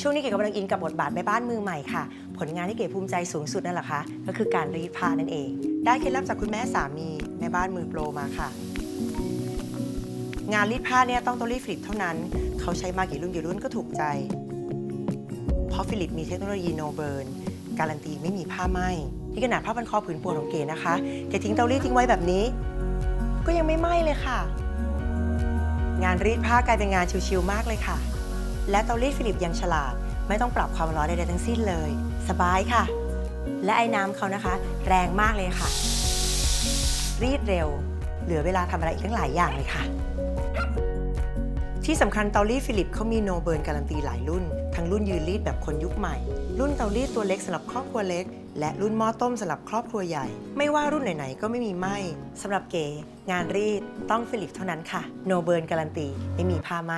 ช่วงนี้เก๋กำลังอินกับบทบาทแม่บ้านมือใหม่ค่ะ ผลงานที่เก๋ภูมิใจสูงสุดนั่นแหละคะก็คือการรีดผ้านั่นเอง ได้เคล็ดลับจากคุณแม่สามีแม่บ้านมือโปรมาค่ะ งานรีดผ้าเนี่ยต้องตัวรีดฟิลิปเท่านั้น เขาใช้มากี่รุ่นกี่รุ่นก็ถูกใจ เพราะฟิลิปมีเทคโนโลยีโนเบิร์นการันตีไม่มีผ้าไหมนี่ขนาดผ้าพันคอผืนโปรดของเก๋นะคะเก๋ทิ้งเตารีดทิ้งไว้แบบนี้ ก็ยังไม่ไหมเลยค่ะ งานรีดผ้ากลายเป็นงานชิวๆมากเลยค่ะ และเตารีดฟิลิปยังฉลาด ไม่ต้องปรับความร้อนใดๆทั้งสิ้นเลย สบายค่ะ และไอ้น้ำเขานะคะ แรงมากเลยค่ะ รีดเร็ว เหลือเวลาทำอะไรอีกตั้งหลายอย่างเลยค่ะ ที่สำคัญเตารีดฟิลิปเขามีโนเบิร์นการันตีหลายรุ่น ทั้งรุ่นยืนรีดแบบคนยุคใหม่ รุ่นเตารีดตัวเล็กสำหรับครอบครัวเล็ก และรุ่นหม้อต้มสำหรับครอบครัวใหญ่ ไม่ว่ารุ่นไหนๆก็ไม่มีไหมสำหรับเก๋งานรีดต้องฟิลิปเท่านั้นค่ะโนเบิร์นการันตีไม่มีผ้าไหม